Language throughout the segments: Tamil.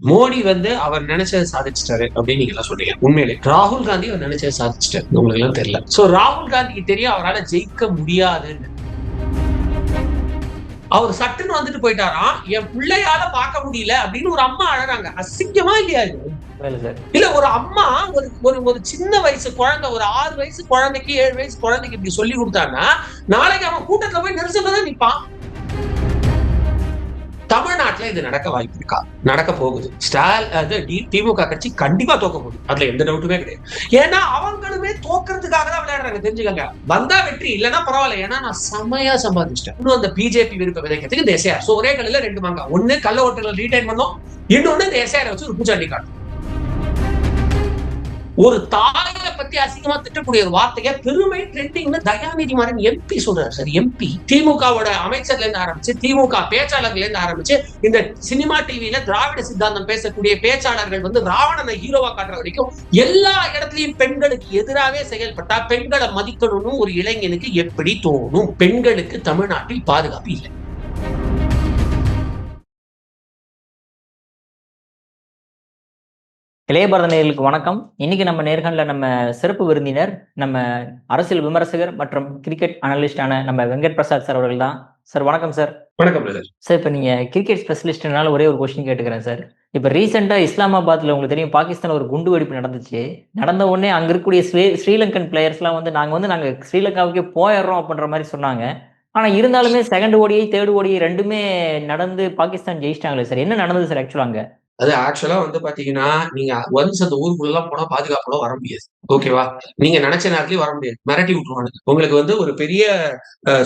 மோடி வந்து அவர் நினைச்சதை சாதிச்சிட்டாரு அப்படின்னு நீங்க எல்லாம் சொல்றீங்க. உண்மையிலே. ராகுல் காந்தி அவர் நினைச்சதை சாதிச்சிட்டாரு. உங்களுக்கு எல்லாம் தெரியல. சோ ராகுல் காந்திக்கு தெரியும் அவரால் ஜெயிக்க முடியாதுன்னு. அவர் சட்டுன்னு வந்துட்டு போயிட்டாராம் என் பிள்ளையால பார்க்க முடியல அப்படின்னு ஒரு அம்மா அழறாங்க. அசிங்கமா இல்லையா இது? இல்ல ஒரு அம்மா ஒரு ஒரு ஒரு சின்ன வயசு குழந்தை ஒரு ஆறு வயசு குழந்தைக்கு ஏழு வயசு குழந்தைக்கு இப்படி சொல்லி கொடுத்தான்னா நாளைக்கு அவன் கூட்டத்துல போய் நெரிசல்ல தான் நிப்பான். தமிழ்நாட்டுல இது நடக்க வாய்ப்பு இருக்கா? நடக்க போகுது. ஸ்டால் அது திமுக கட்சி கண்டிப்பா தோக்க போகுது. அதுல எந்த டவுட்டுமே கிடையாது. ஏன்னா அவங்களுமே தோக்குறதுக்காக தான் விளையாடுறாங்க. தெரிஞ்சுக்கங்க. வந்தா வெற்றி இல்லைன்னா பரவாயில்ல. ஏன்னா நான் செம்மையா சம்பாதிச்சிட்டேன். இன்னும் அந்த பிஜேபி விருப்ப விதைக்கிறதுக்கு இந்த சோ ஒரே கல்லில ரெண்டு மாங்கா. ஒண்ணு கள்ள ஓட்டர்கள் ரீடைன் பண்ணோம். இன்னொன்னு இந்த எஸ்ஐஆர் வச்சு ஒரு பூச்சாண்டி காட்டும் ஒரு தாய் பத்தி அசிங்கமா திட்டக்கூடிய ஒரு வார்த்தைய பெருமை ட்ரெண்டிங்னு தயாநிதி மாறன் எம்பி சொல்றாரு சார். எம்பி திமுகவோட அமைச்சர்ல இருந்து ஆரம்பிச்சு திமுக பேச்சாளர்ல இருந்து ஆரம்பிச்சு இந்த சினிமா டிவியில திராவிட சித்தாந்தம் பேசக்கூடிய பேச்சாளர்கள் வந்து ராவணனை ஹீரோவா காட்டுற வரைக்கும் எல்லா இடத்துலயும் பெண்களுக்கு எதிராகவே செயல்பட்டா பெண்களை மதிக்கணும்னு ஒரு இளைஞனுக்கு எப்படி தோணும்? பெண்களுக்கு தமிழ்நாட்டில் பாதுகாப்பு இல்லை. இளையபாரத நேயர்களுக்கு வணக்கம். இன்னைக்கு நம்ம நேர்காணல நம்ம சிறப்பு விருந்தினர் நம்ம அரசியல் விமர்சகர் மற்றும் கிரிக்கெட் அனலிஸ்டான நம்ம வெங்கட் பிரசாத் சார் அவர்கள் தான். சார் வணக்கம் சார் வணக்கம் சார் இப்போ நீங்க கிரிக்கெட் ஸ்பெஷலிஸ்ட்னால ஒரே ஒரு கொஸ்டின் கேட்டுக்கிறேன் சார் இப்போ ரீசெண்டாக இஸ்லாமாபாத்ல உங்களுக்கு தெரியும் பாகிஸ்தான் ஒரு குண்டு வெடிப்பு நடந்துச்சு. நடந்த உடனே அங்க இருக்கக்கூடிய ஸ்ரீ ஸ்ரீலங்கன் பிளேயர்ஸ்லாம் வந்து நாங்க வந்து நாங்க ஸ்ரீலங்காவுக்கே போயிடுறோம் அப்படின்ற மாதிரி சொன்னாங்க. ஆனா இருந்தாலுமே செகண்ட் ஓடியை தேர்ட் ஓடியை ரெண்டுமே நடந்து பாகிஸ்தான் ஜெயிச்சிட்டாங்களே சார் என்ன நடந்தது சார் ஆக்சுவலா அங்க? அது ஆக்சுவலா வந்து பாத்தீங்கன்னா நீங்க ஒன்ஸ் அந்த ஊருக்குள்ள போனா பாதுகாப்போட வர முடியாது. ஓகேவா நீங்க நினைச்ச நேரத்துலயும் வர முடியாது. மிரட்டி விட்டுருவாங்க உங்களுக்கு வந்து ஒரு பெரிய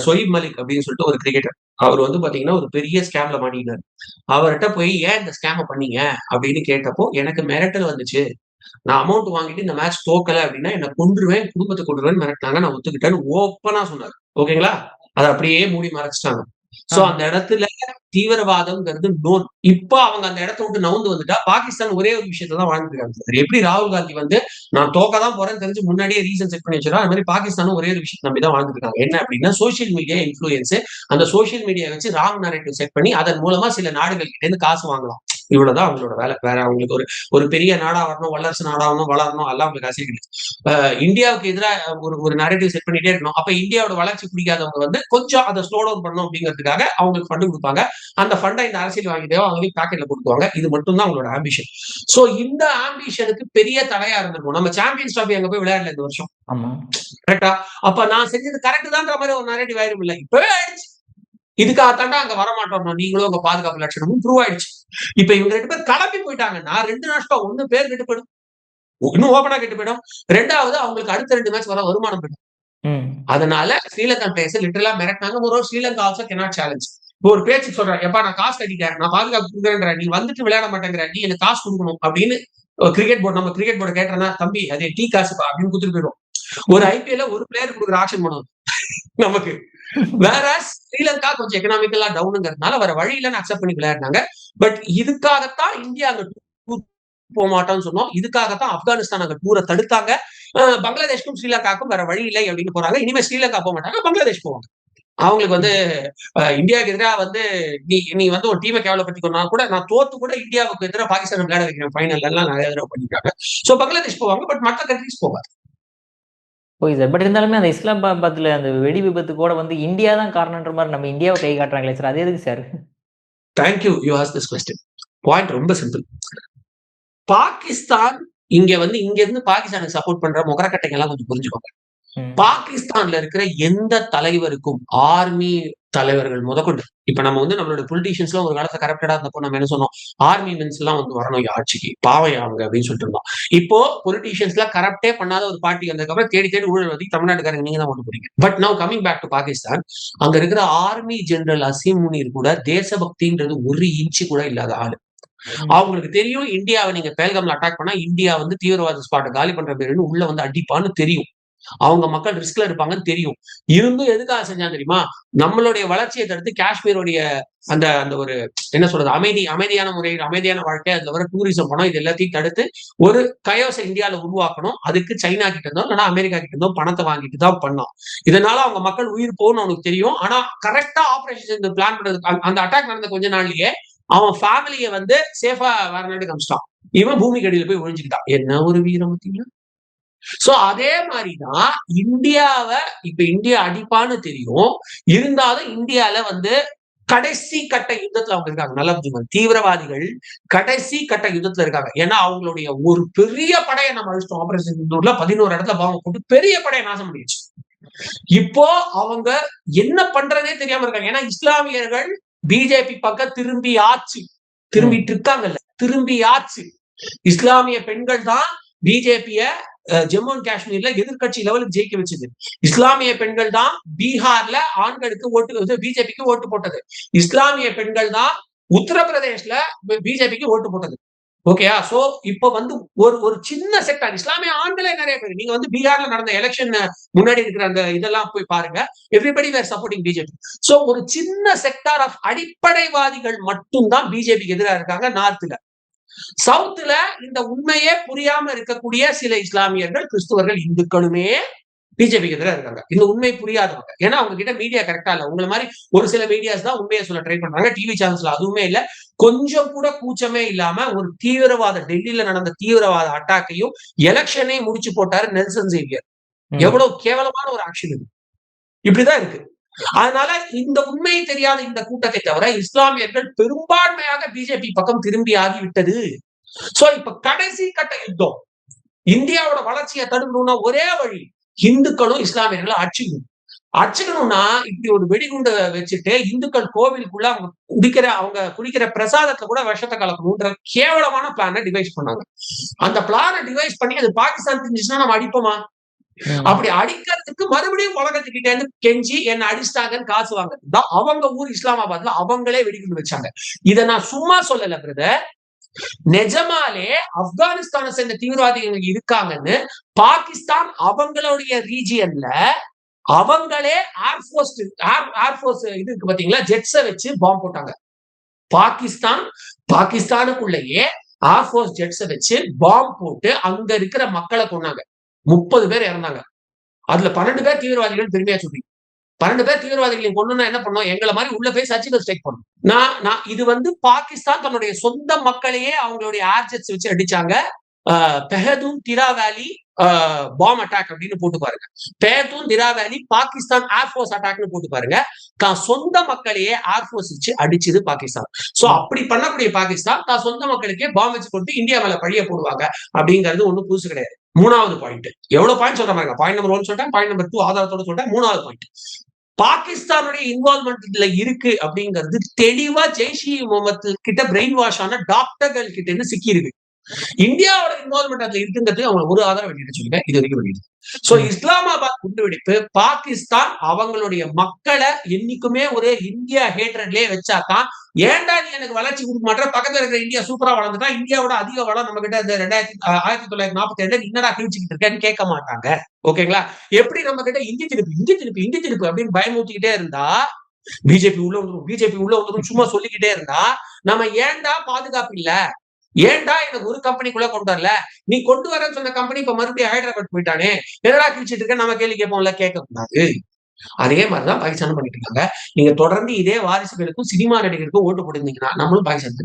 சொயிப் மலிக் அப்படின்னு சொல்லிட்டு ஒரு கிரிக்கெட்டர் அவர் வந்து பாத்தீங்கன்னா ஒரு பெரிய ஸ்கேம்ல மாட்டிக்கிட்டாரு. அவர்கிட்ட போய் ஏன் இந்த ஸ்கேம பண்ணீங்க? அப்படின்னு கேட்டப்போ எனக்கு மிரட்டல் வந்துச்சு. நான் அமௌண்ட் வாங்கிட்டு இந்த மேட்ச் தோக்கல அப்படின்னா என்ன கொண்டுருவேன் குடும்பத்தை கொண்டுருவேன் மிரட்டினாங்க. நான் ஒத்துக்கிட்டேன்னு ஓப்பனா சொன்னார். ஓகேங்களா அதை அப்படியே மூடி மறைச்சிட்டாங்க. சோ அந்த இடத்துல தீவிரவாதம்ங்கிறது நோன் இப்ப அவங்க அந்த இடத்த விட்டு நவுந்து வந்துட்டா பாகிஸ்தான் ஒரே ஒரு விஷயத்த தான் வாழ்ந்துருக்காங்க எப்படி ராகுல் காந்தி வந்து நான் தோக்க தான் போறேன்னு தெரிஞ்சு முன்னாடியே ரீசன் செட் பண்ணி வச்சிருக்கோம் அது மாதிரி பாகிஸ்தானும் ஒரே ஒரு விஷயம் நம்பி தான் வாழ்ந்துருக்காங்க என்ன அப்படின்னா சோசியல் மீடியா இன்ஃபுளுயன்ஸ் அந்த சோசியல் மீடியா வச்சு ராங் நரேட்டிவ் செட் பண்ணி அதன் மூலமா சில நாடுகள் கிட்ட இருந்து காசு வாங்கலாம். இவ்வளவுதான் அவங்களோட வேலை. வேற அவங்களுக்கு ஒரு ஒரு பெரிய நாடா வரணும் வல்லரசு நாடாகணும் வளரணும் எல்லாம் அவங்களுக்கு ஆசை கிடையாது. இந்தியாவுக்கு எதிராக ஒரு ஒரு நரேட்டிவ் செட் பண்ணிட்டே இருக்கணும். அப்ப இந்தியாவோட வளர்ச்சி பிடிக்காதவங்க வந்து கொஞ்சம் அதை ஸ்லோ டவுன் பண்ணணும் அப்படிங்கிறதுக்காக அவங்களுக்கு ஃபண்டு கொடுப்பாங்க. அந்த ஃபண்டை இந்த அரசியல் வாங்கிட்டோ அவங்களுக்கு பாக்கெட்ல கொடுத்துவாங்க இது மட்டும் தான் அவங்களோட ஆம்பிஷன் சோ இந்த ஆம்பிஷனுக்கு பெரிய தடையா இருந்திருக்கும் நம்ம சாம்பியன்ஸ் ட்ராஃபி அங்க போய் விளையாடல இந்த வருஷம். கரெக்டா அப்ப நான் செஞ்சது கரெக்ட் தான்ற மாதிரி ஒரு நரேட்டிவ் ஆயிரும் இல்லை இப்பவே ஆயிடுச்சு. இதுக்காகத்தாண்டா அங்க வரமாட்டோம் நீங்களும் உங்க பாதுகாப்பு லட்சணமும் ப்ரூவ் ஆயிடுச்சு. இப்ப இவங்க ரெண்டு பேர் கிளம்பி போயிட்டாங்கன்னா ரெண்டு நாஷ்டம் ஒண்ணு பேர் கெட்டு போயிடும். இன்னும் ஓபனா கெட்டு போயிடும். ரெண்டாவது அவங்களுக்கு அடுத்த ரெண்டு மேட்ச் வர வருமானம் போயிடும். அதனால ஸ்ரீலங்கன் பிளேயர்ஸ் லிட்டரலா மிரட்டினாங்க. ஒரு ஸ்ரீலங்கா ஆல்சோ கெனாட் சேலஞ்ச் இப்போ ஒரு பேச்சு சொல்றேன். எப்பா நான் காசு கட்டிட்டேன் நான் பாதுகாப்பு கொடுக்குறேன்ற நீ வந்துட்டு விளையாட மாட்டேங்கிற நீ எனக்கு காசு கொடுக்கணும் அப்படின்னு கிரிக்கெட் போர்டு நம்ம கிரிக்கெட் போர்டு கேட்டேன்னா தம்பி அதே டீ காசுப்பா அப்படின்னு கொடுத்துட்டு போயிடும் ஒரு ஐபிஎல்ல ஒரு பிளேயர் கொடுக்குற ஆக்ஷன் பண்ணுவோம் நமக்கு. வேற ஸ்ரீலங்கா கொஞ்சம் எக்கனாமிக்கலா டவுனுங்கிறதுனால வேற வழியில அக்செப்ட் பண்ணி விளையாடினாங்க. பட் இதுக்காகத்தான் இந்தியா அங்க போக மாட்டோம்னு சொன்னோம். இதுக்காகத்தான் ஆப்கானிஸ்தான் அங்க டூரை தடுத்தாங்க. பங்களாதேஷ்க்கும் ஸ்ரீலங்காக்கும் வேற வழி இல்லை அப்படின்னு போறாங்க. இனிமே ஸ்ரீலங்கா போக மாட்டாங்க பங்களாதேஷ் போவாங்க. அவங்களுக்கு வந்து இந்தியாவுக்கு எதிராக வந்து நீ நீ வந்து ஒரு டீமை கேவலப்படுத்திக்கணும் கூட நான் தோத்து கூட இந்தியாவுக்கு எதிராக பாகிஸ்தான் விளையாட வைக்கிறேன். ஃபைனல் எல்லாம் நிறைய தடவை பண்ணிருக்காங்க சோ பங்களாதேஷ் போவாங்க பட் மற்ற கண்ட்ரிஸ் போவாங்க ஓகே சார் பட் இருந்தாலுமே அந்த இஸ்லாமாபாத்ல அந்த வெடி விபத்து கூட வந்து இந்தியா தான் காரணம்ன்ற மாதிரி நம்ம இந்தியாவை கை காட்டுறாங்களே சார். அது எதுக்கு sir? Thank you you as this question point ரொம்ப சிம்பிள் பாகிஸ்தான் இங்க வந்து இங்க இருந்து பாகிஸ்தானுக்கு சப்போர்ட் பண்ற முகரக்கட்டைங்க எல்லாம் கொஞ்சம் புரிஞ்சுக்கோங்க. பாகிஸ்தான்ல இருக்கிற எந்த தலைவருக்கும் ஆர்மி தலைவர்கள் முதற்கொண்டு. இப்ப நம்ம வந்து நம்மளோட பொலிட்டீஷியன்ஸ் எல்லாம் ஒரு காலத்துல கரெக்டடா இருந்தப்போ நம்ம என்ன சொன்னோம்? ஆர்மி மென்ஸ் எல்லாம் வந்து வரணும் ஆட்சிக்கு பாவை அவங்க அப்படின்னு சொல்லிட்டு இருந்தோம். இப்போ பொலிட்டீஷியன்ஸ் எல்லாம் கரெக்டே பண்ணாத ஒரு பார்ட்டி வந்ததுக்கப்புறம் தேடி தேடி ஊழல் வந்து தமிழ்நாட்டுக்காரங்க நீங்க தான் ஒன்று போறீங்க but now coming back to Pakistan அங்க இருக்கிற ஆர்மி ஜெனரல் அசீம் முனீர் கூட தேசபக்தின்றது ஒரு இன்ச்சு கூட இல்லாத ஆளு. அவங்களுக்கு தெரியும் இந்தியாவை நீங்க பேல்கம்ல அட்டாக் பண்ணா இந்தியா வந்து தீவிரவாத ஸ்பாட்டை காலி பண்ற பேருன்னு உள்ள வந்து அடிப்பான்னு தெரியும். அவங்க மக்கள் ரிஸ்க்ல இருப்பாங்கன்னு தெரியும். இருந்தும் எதுக்காக செஞ்சாங்க தெரியுமா? நம்மளுடைய வளர்ச்சியை தடுத்து காஷ்மீருடைய அந்த அந்த ஒரு என்ன சொல்றது அமைதி அமைதியான முறையில் அமைதியான வாழ்க்கை அதுல வர டூரிசம் பணம் இது எல்லாத்தையும் தடுத்து ஒரு கயோச இந்தியாவில உருவாக்கணும். அதுக்கு சைனா கிட்ட இருந்தோம் இல்லைன்னா அமெரிக்கா கிட்ட இருந்தோம் பணத்தை வாங்கிட்டு தான் பண்ணோம். இதனால அவங்க மக்கள் உயிர் போகணும்னு அவனுக்கு தெரியும். ஆனா கரெக்டா ஆபரேஷன் பிளான் பண்றது அந்த அட்டாக் நடந்த கொஞ்ச நாள்லயே அவன் ஃபேமிலியை வந்து சேஃபா வேற நாட்டுக்கு அமிச்சிட்டான். இவன் பூமிக்கு அடியில போய் ஒழிஞ்சுக்கிட்டான் என்ன ஒரு வீரம் பார்த்தீங்களா சோ அதே மாதிரிதான் இந்தியாவை இப்ப இந்தியா அடிப்பான்னு தெரியும். இருந்தாலும் இந்தியால வந்து கடைசி கட்ட யுத்தத்துல அவங்க இருக்காங்க. நல்ல புரிஞ்சுக்கோங்க. தீவிரவாதிகள் கடைசி கட்ட யுத்தத்துல இருக்காங்க. ஏன்னா அவங்களுடைய ஒரு பெரிய படையை நம்ம அழிச்சிட்டோம். ஆபரேஷன் சிந்தூர்ல பதினோரு இடத்துல பாவம் போட்டு பெரிய படையை நாசம் பண்ணிடுச்சு. இப்போ அவங்க என்ன பண்றதே தெரியாம இருக்காங்க. ஏன்னா இஸ்லாமியர்கள் பிஜேபி பக்கம் திரும்பி ஆச்சு. திரும்பிட்டு இருக்காங்கல்ல. திரும்பி ஆச்சு. இஸ்லாமிய பெண்கள் தான் பிஜேபிய ஜம்மு அண்ட் காஷ்மீர்ல எதிர்க்கட்சி லெவலுக்கு ஜெயிக்க வச்சது. இஸ்லாமிய பெண்கள் தான் பீகார்ல ஆண்களுக்கு ஓட்டு பிஜேபிக்கு ஓட்டு போட்டது. இஸ்லாமிய பெண்கள் தான் உத்தரப்பிரதேஷ்ல பிஜேபிக்கு ஓட்டு போட்டது. ஓகேயா சோ இப்ப வந்து ஒரு ஒரு சின்ன செக்டார் இஸ்லாமிய ஆண்களே நிறைய பேர். நீங்க வந்து பீகார்ல நடந்த எலெக்ஷன் முன்னாடி இருக்கிற அந்த இதெல்லாம் போய் பாருங்க. Everybody were supporting BJP so ஒரு சின்ன செக்டார் ஆஃப் அடிப்படைவாதிகள் மட்டும்தான் பிஜேபிக்கு எதிராக இருக்காங்க நார்த்ல சவுத்துல இந்த உண்மையே புரியாம இருக்கக்கூடிய சில இஸ்லாமியர்கள் கிறிஸ்துவர்கள் இந்துக்களுமே பிஜேபிக்கு எதிராக இருக்காங்க. இந்த உண்மை புரியாதவங்க. ஏன்னா அவங்க கிட்ட மீடியா கரெக்டா இல்ல. உங்களை மாதிரி ஒரு சில மீடியாஸ் தான் உண்மையை சொல்ல ட்ரை பண்றாங்க. டிவி சேனல்ஸ்ல அதுவுமே இல்ல. கொஞ்சம் கூட கூச்சமே இல்லாம ஒரு தீவிரவாத டெல்லியில நடந்த தீவிரவாத அட்டாக்கையும் எலெக்ஷனையும் முடிச்சு போட்டாரு நெல்சன் சேவியர். எவ்வளவு கேவலமான ஒரு ஆக்ஷன் இது. இப்படிதான் இருக்கு. அதனால இந்த உண்மையை தெரியாத இந்த கூட்டத்தை தவிர இஸ்லாமியர்கள் பெரும்பான்மையாக பிஜேபி பக்கம் திரும்பி ஆகிவிட்டது. சோ இப்ப கடைசி கட்ட யுத்தம். இந்தியாவோட வளர்ச்சியை தடுக்கணும்னா ஒரே வழி இந்துக்களும் இஸ்லாமியர்களும் அச்சுக்கணும். அச்சுக்கணும்னா இப்படி ஒரு வெடிகுண்டை வச்சுட்டு இந்துக்கள் கோவிலுக்குள்ள அவங்க குடிக்கிற அவங்க குடிக்கிற பிரசாதத்துல கூட விஷத்தை கலக்கணும்ன்ற கேவலமான பிளானை டிவைஸ் பண்ணாங்க. அந்த பிளானை டிவைஸ் பண்ணி அது பாகிஸ்தான் தெரிஞ்சுச்சுன்னா நம்ம அடிப்போமா? அப்படி அடிக்கிறதுக்கு மறுபடியும் உலகத்துக்கிட்ட இருந்து கெஞ்சி என்ன அடிச்சிட்டாங்கன்னு காசு வாங்குறது அவங்க ஊர் இஸ்லாமாபாத்ல அவங்களே வெடிகுண்டு வச்சாங்க. இதை நான் சும்மா சொல்லல பிரதர் நிஜமாலே ஆப்கானிஸ்தானை சேர்ந்த தீவிரவாதிகள் இருக்காங்கன்னு பாகிஸ்தான் அவங்களுடைய ரீஜியன்ல அவங்களே ஏர்போர்ஸ் ஏர்போர்ஸ் இது இருக்கு பாத்தீங்களா? ஜெட்ஸை வச்சு பாம்பு போட்டாங்க. பாகிஸ்தான் பாகிஸ்தானுக்குள்ளேயே ஏர்போர்ஸ் ஜெட்ஸை வச்சு பாம்பு போட்டு அங்க இருக்கிற மக்களை கொண்டாங்க முப்பது பேர் இறந்தாங்க. அதுல பன்னெண்டு பேர் தீவிரவாதிகள் பெருமையா சொல்லி பன்னெண்டு பேர் தீவிரவாதிகளை கொண்டுனா என்ன பண்ணோம்? எங்களை மாதிரி உள்ள போய் சர்ஜிக்கல் ஸ்ட்ரைக் பண்ணும். நான் நான் இது வந்து பாகிஸ்தான் தன்னுடைய சொந்த மக்களையே அவங்களுடைய ஆர்ஜெட்ஸ் வச்சு அடிச்சாங்க. ஆஹ் பெஹதூன் திரா வேலி பாம் அட்டாக் அப்படின்னு போட்டு பாருங்க. பெஹதூன் திரா வேலி பாகிஸ்தான் ஏர்ஃபோர்ஸ் அட்டாக்னு போட்டு பாருங்க. தான் சொந்த மக்களையே ஏர்ஃபோர்ஸ் வச்சு அடிச்சது பாகிஸ்தான். சோ அப்படி பண்ணக்கூடிய பாகிஸ்தான் தான் சொந்த மக்களுக்கே பாம் வச்சு கொடுத்து இந்தியா மேல பழிய போடுவாங்க. அப்படிங்கிறது ஒண்ணும் புதுசு கிடையாது. மூணாவது பாயிண்ட் எவ்வளவு பாயிண்ட் சொல்ற மாதிரி பாயிண்ட் நம்பர் ஒன் சொல்லிட்டேன் பாயிண்ட் நம்பர் டூ ஆதாரத்தோட சொல்லிட்டேன் மூணாவது பாயிண்ட் பாகிஸ்தானுடைய இன்வால்மெண்ட் இதுல இருக்கு அப்படிங்கிறது தெளிவா ஜெய்ஷி முகமது கிட்ட பிரெயின் வாஷ் ஆன டாக்டர்கள் கிட்ட இருந்து சிக்கி இருக்கு இந்தியாவோட இன்வால்மெண்ட் அதுல இருக்குங்கிறது அவங்க ஒரு ஆதாரம் வெளியிட சொல்லுங்க. இது வரைக்கும் வெளியிடு சோ இஸ்லாமாபாத் குண்டுவெடிப்பு பாகிஸ்தான் அவங்களுடைய மக்களை என்னைக்குமே ஒரு இந்தியா ஹேட்ரட்லயே வச்சாதான் ஏன்டா நீ எனக்கு வளர்ச்சி கொடுக்க மாட்டேற? பக்கத்துல இருக்கிற இந்தியா சூப்பரா வளர்ந்துட்டா இந்தியாவோட அதிக வளம் நம்ம கிட்ட இந்த ரெண்டாயிரத்தி ஆயிரத்தி தொள்ளாயிரத்தி நாற்பத்தி ஏழுல என்னடா கிழிச்சுக்கிட்டு இருக்கேன்னு கேட்க மாட்டாங்க. ஓகேங்களா? எப்படி நம்ம கிட்ட இந்தி திருப்பு இந்தி திருப்பு இந்தி திருப்பு அப்படின்னு பயமுறுத்திக்கிட்டே இருந்தா பிஜேபி உள்ள வந்துடும் பிஜேபி உள்ள வந்துடும் சும்மா சொல்லிக்கிட்டே இருந்தா நம்ம ஏன்டா பாதுகாப்பு இல்ல? ஏன்டா எனக்கு ஒரு கம்பெனிக்குள்ள கொண்டு வரல? நீ கொண்டு வர சொன்ன கம்பெனி இப்ப மறுபடியும் ஹைதராபாத் போயிட்டானே. என்னடா கிழிச்சிட்டு இருக்க? நம்ம கேள்வி கேட்போம்ல கேட்க கூடாது. அதே மாதிரிதான் பாகிஸ்தான் பண்ணிட்டு இருக்காங்க. நீங்க தொடர்ந்து இதே வாரிசுகளுக்கும் சினிமா நடிகருக்கும் ஓட்டு போட்டிருந்தீங்கன்னா நம்மளும் பாகிஸ்தான்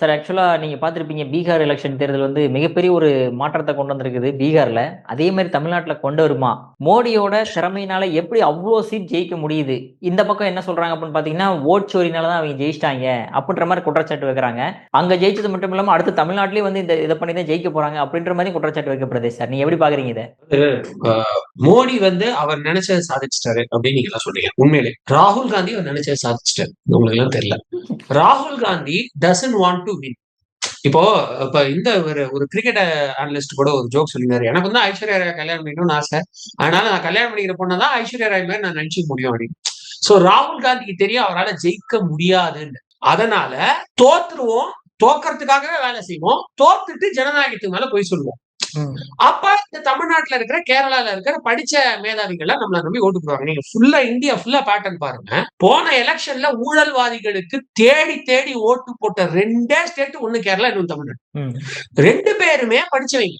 சார் ஆக்சுவலாக நீங்கள் பார்த்துருப்பீங்க பீகார் எலெக்ஷன் தேர்தல் வந்து மிகப்பெரிய ஒரு மாற்றத்தை கொண்டு வந்திருக்குது பீகார்ல. அதே மாதிரி தமிழ்நாட்டுல கொண்டு வருமா? மோடியோட திறமையினால எப்படி அவ்வளோ சீட் ஜெயிக்க முடியுது? இந்த பக்கம் என்ன சொல்றாங்க அப்படின்னு பாத்தீங்கன்னா ஓட் தான் அவங்க ஜெயிச்சிட்டாங்க அப்படின்ற மாதிரி குற்றச்சாட்டு வைக்கிறாங்க. அங்க ஜெயிச்சது மட்டும் இல்லாம அடுத்து தமிழ்நாட்டிலேயே வந்து இந்த இதை பண்ணி தான் ஜெயிக்க போறாங்க அப்படின்ற மாதிரி குற்றச்சாட்டு வைக்கப்படுது சார் நீங்கள் எப்படி பார்க்குறீங்க இதை? மோடி வந்து அவர் நினைச்சதை சாதிச்சிட்டாரு அப்படின்னு நீங்க எல்லாம் சொல்றீங்க உண்மையிலே. ராகுல் காந்தி அவர் நினைச்சதை சாதிச்சிட்டாரு. உங்களுக்கு எல்லாம் தெரியல. ராகுல் Gandhi doesn't want to win இப்போ இப்ப இந்த ஒரு ஒரு கிரிக்கெட் அனலிஸ்ட் கூட ஒரு ஜோக் சொல்லியிருந்தாரு. எனக்கு வந்து ஐஸ்வர்யா ராய் கல்யாணம் பண்ணிக்கணும்னு ஆசை. அதனால நான் கல்யாணம் பண்ணிக்கிற பொண்ணதான் ஐஸ்வர்யா ராய் மாதிரி நான் நினைச்சு முடியும் அப்படின்னு. சோ ராகுல் காந்திக்கு தெரியும் அவரால் ஜெயிக்க முடியாதுன்னு. அதனால தோத்துருவோம் தோக்கறதுக்காகவே வேலை செய்வோம். தோத்துட்டு ஜனநாயகத்துக்கு மேல போய் சொல்லுவோம். அப்ப இந்த தமிழ்நாட்டுல இருக்கிற கேரளால இருக்கிற படிச்ச மேதாவிகள் நம்மள நம்பி ஓட்டு போடுவாங்க. நீங்க ஃபுல்லா இந்தியா ஃபுல்லா பேட்டர்ன் பாருங்க. போன எலெக்ஷன்ல ஊழல்வாதிகளுக்கு தேடி தேடி ஓட்டு போட்ட ரெண்டே ஸ்டேட் ஒண்ணு கேரளா இன்னொன்னு தமிழ்நாடு. ரெண்டு பேருமே படிச்சவங்க.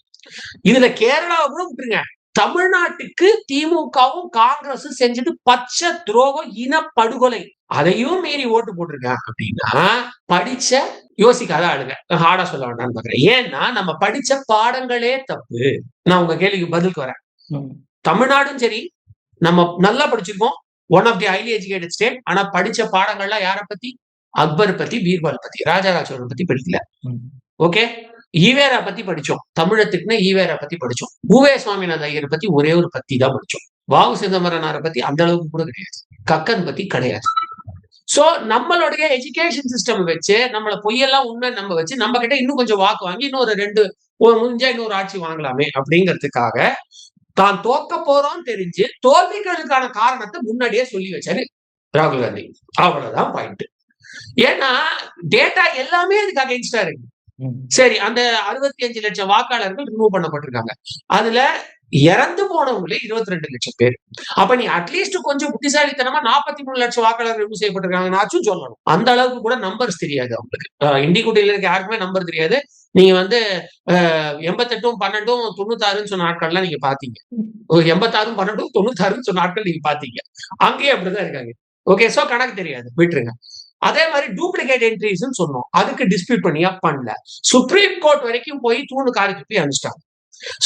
இதுல கேரளாவை கூட விட்டுருங்க. தமிழ்நாட்டுக்கு திமுகவும் காங்கிரஸும் செஞ்சது பச்சை துரோகம் இன படுகொலை அதையும் மீறி ஓட்டு போட்டிருக்காங்க அப்படின்னா படிச்ச யோசிக்காத ஆளுங்க. ஹார்டா சொல்ல வேண்டாம்னு பாக்குறேன். ஏன்னா நம்ம படிச்ச பாடங்களே தப்பு. நான் உங்க கேள்விக்கு பதிலுக்கு வரேன். தமிழ்நாடும் சரி நம்ம நல்லா படிச்சிருக்கோம். One of the highly educated state ஆனா படிச்ச பாடங்கள்லாம் யாரை பத்தி? அக்பர் பத்தி பீர்பால் பத்தி ராஜராஜ சோழன் பத்தி படிக்கல. ஓகே? ஈவேரா பத்தி படிச்சோம். தமிழத்துக்குன்னு ஈவேரா பத்தி படிச்சோம். பூவே சுவாமிநாத ஐயர் பத்தி ஒரே ஒரு பத்தி தான் படிச்சோம். வாவு சிதம்பரனாரை பத்தி அந்த அளவுக்கு கூட கிடையாது. கக்கன் பத்தி கிடையாது. சோ நம்மளுடைய எஜுகேஷன் சிஸ்டம் வச்சு நம்மள பொய்யெல்லாம் உண்மை நம்ம வச்சு நம்ம கிட்ட இன்னும் கொஞ்சம் வாக்கு வாங்கி இன்னொரு ரெண்டு முடிஞ்சா இன்னொரு ஆட்சி வாங்கலாமே அப்படிங்கிறதுக்காக தான் தோக்க போறோம் தெரிஞ்சு தோல்விகளுக்கான காரணத்தை முன்னாடியே சொல்லி வச்சாரு ராகுல் காந்தி. அவ்வளவுதான் பாயிண்ட் ஏன்னா டேட்டா எல்லாமே அதுக்கு அகைன்ஸ்டா இருக்கு. சரி அந்த அறுபத்தி அஞ்சு லட்சம் வாக்காளர்கள் ரிமூவ் பண்ணப்பட்டிருக்காங்க. அதுல இறந்து போனவங்களே இருபத்தி ரெண்டு லட்சம் பேர். அப்ப நீ அட்லீஸ்ட் கொஞ்சம் புத்திசாலித்தனமா நாற்பத்தி மூணு லட்சம் வாக்காளர் ரிமூவ் செய்யப்பட்டிருக்காங்கன்னாச்சும் சொல்லணும். அந்த அளவுக்கு கூட நம்பர்ஸ் தெரியாது அவங்களுக்கு. இண்டி குட்டியில இருக்க யாருக்குமே நம்பர் தெரியாது. நீங்க வந்து எண்பத்தெட்டும் பன்னெண்டும் தொண்ணூத்தாறுன்னு சொன்ன நாட்கள்லாம் நீங்க பாத்தீங்க. எண்பத்தாறும் பன்னெண்டும் தொண்ணூத்தாறுன்னு சொன்ன நாட்கள் நீங்க பாத்தீங்க. அங்கேயே அப்படிதான் இருக்காங்க. ஓகே சோ கணக்கு தெரியாது. விட்டுருங்க. அதே மாதிரி டூப்ளிகேட் என்ட்ரிஸ் சொன்னோம். அதுக்கு டிஸ்பியூட் பண்ணியா பண்ணல. சுப்ரீம் கோர்ட் வரைக்கும் போய் தூணு காரி துப்பி அனுப்பிச்சிட்டாங்க.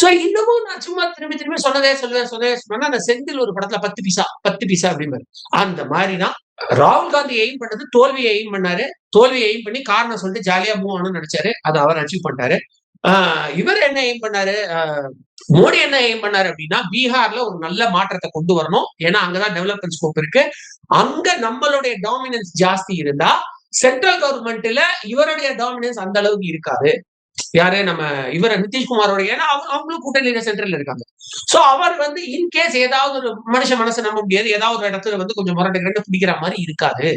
சோ இன்னமும் நான் சும்மா திரும்பி திரும்பி சொன்னதே சொல்லுவேன் சொன்னதே சொன்னா அந்த செந்தில் ஒரு படத்துல பத்து பைசா பத்து பைசா அப்படின்னு அந்த மாதிரிதான் ராகுல் காந்தி எய்ம் பண்ணது தோல்வியை எய்ம் பண்ணாரு. தோல்வியை எய்ம் பண்ணி காரணம் சொல்லிட்டு ஜாலியா மூவ் ஆகணும்னு நினைச்சாரு. அதை அவர் அச்சீவ் பண்ணாரு ஆஹ் இவர் என்ன எய்ம் பண்ணாரு? ஆஹ் மோடி என்ன எய்ம் பண்ணாரு அப்படின்னா பீகார்ல ஒரு நல்ல மாற்றத்தை கொண்டு வரணும். ஏன்னா அங்கதான் டெவலப்மெண்ட் ஸ்கோப் இருக்கு. அங்க நம்மளுடைய டாமினன்ஸ் ஜாஸ்தி இருந்தா சென்ட்ரல் கவர்மெண்ட்ல இவருடைய டாமினன்ஸ் அந்த அளவுக்கு இருக்காது. யாரு? நம்ம இவர் நிதிஷ்குமாரோட ஏன்னா அவங்க அவங்களும் கூட்டணியில சென்ட்ரல்ல இருக்காங்க. சோ அவர் வந்து இன்கேஸ் ஏதாவது ஒரு மனுஷ மனசை நம்ப முடியாது ஏதாவது ஒரு இடத்துல வந்து கொஞ்சம் முரண்டு கிரண்டு பிடிக்கிற மாதிரி இருக்காது.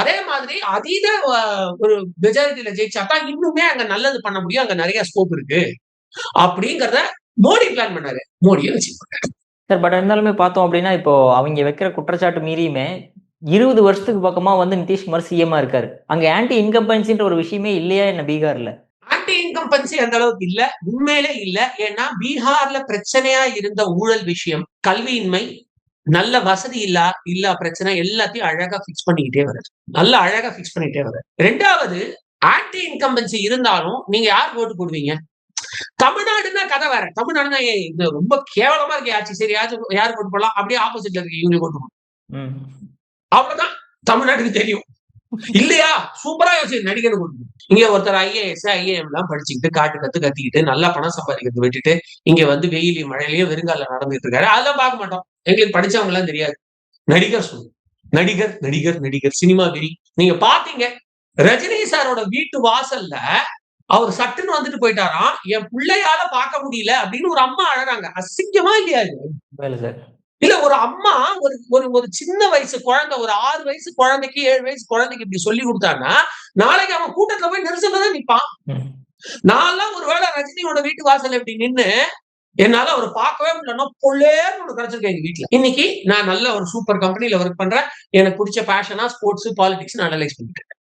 அதே மாதிரி அதீத ஒரு மெஜாரிட்டியில ஜெயிச்சாக்கா இன்னுமே அங்க நல்லது பண்ண முடியும். அங்க நிறைய ஸ்கோப் இருக்கு. அப்படிங்கிறத மோடி பிளான் பண்ணாரு. மோடியை வச்சு சார் பட் இருந்தாலுமே பார்த்தோம் அப்படின்னா இப்போ அவங்க வைக்கிற குற்றச்சாட்டு மீறியுமே இருபது வருஷத்துக்கு பக்கமா வந்து நிதிஷ்குமார் சிஎம்மா இருக்காரு. அங்க ஆன்டி இன்கம்பன்சின்ற ஒரு விஷயமே இல்லையா என்ன பீகார்ல? ஆன்டி இன்கம்பன்சி அந்த அளவுக்கு இல்ல. உண்மையிலே இல்ல. ஏன்னா பீகார்ல பிரச்சனையா இருந்த ஊழல் விஷயம் கல்வியின்மை நல்ல வசதி இல்லா இல்ல பிரச்சனை எல்லாத்தையும் அழகா பிக்ஸ் பண்ணிக்கிட்டே வருது நல்ல அழகா பிக்ஸ் பண்ணிக்கிட்டே வருது ரெண்டாவது ஆன்டி இன்கம்பன்சி இருந்தாலும் நீங்க யார் ஓட்டு போடுவீங்க? தமிழ்நாடுன்னா கதை வேற. தமிழ்நாடுனா இது ரொம்ப கேவலமா இருக்கு ஆட்சி சரி யாரு யார் ஓட்டு போடலாம்? அப்படியே ஆப்போசிட்ல இருக்கு இவங்களுக்கு ஓட்டு போடலாம் ம். அவ்வளவுதான். தமிழ்நாட்டுக்கு தெரியும். இல்லையா? சூப்பரா யோசிச்சு நடிகர் கொடுக்கும் இங்க ஒருத்தர் ஐஏஎஸ் ஐஏஎம் எல்லாம் படிச்சுக்கிட்டு காட்டு கத்து கத்திக்கிட்டு நல்லா பணம் சம்பாதிக்கிறது விட்டுட்டு இங்க வந்து வெயிலையும் மழையிலயும் வெறுங்கால நடந்துட்டு இருக்காரு. அதெல்லாம் பார்க்க மாட்டோம். எங்களுக்கு படிச்சவங்க எல்லாம் தெரியாது. நடிகர் சொல்லு. நடிகர் நடிகர் நடிகர். சினிமா வெறி நீங்க பாத்தீங்க ரஜினி சாரோட வீட்டு வாசல்ல அவர் சட்டுன்னு வந்துட்டு போயிட்டாராம். என் பிள்ளையால பார்க்க முடியல அப்படின்னு ஒரு அம்மா அழறாங்க. அசிங்கமா இல்லையா சார். இல்ல ஒரு அம்மா ஒரு ஒரு ஒரு சின்ன வயசு குழந்தை ஒரு ஆறு வயசு குழந்தைக்கு ஏழு வயசு குழந்தைக்கு இப்படி சொல்லி கொடுத்தான்னா நாளைக்கு அவன் கூட்டத்துல போய் நெரிசல்ல தான் நிப்பான். நான்லாம் ஒருவேளை ரஜினியோட வீட்டு வாசல் இப்படி நின்னு என்னால அவர் பார்க்கவே முடியலன்னா பொள்ளேன்னு ஒண்ணு கிடைச்சிருக்கேன் எங்க வீட்டுல. இன்னைக்கு நான் நல்ல ஒரு சூப்பர் கம்பெனில ஒர்க் பண்றேன். எனக்கு பிடிச்ச பேஷனா ஸ்போர்ட்ஸ் பாலிடிக்ஸ் நான் அனலைஸ் பண்ணிட்டு இருக்கேன்.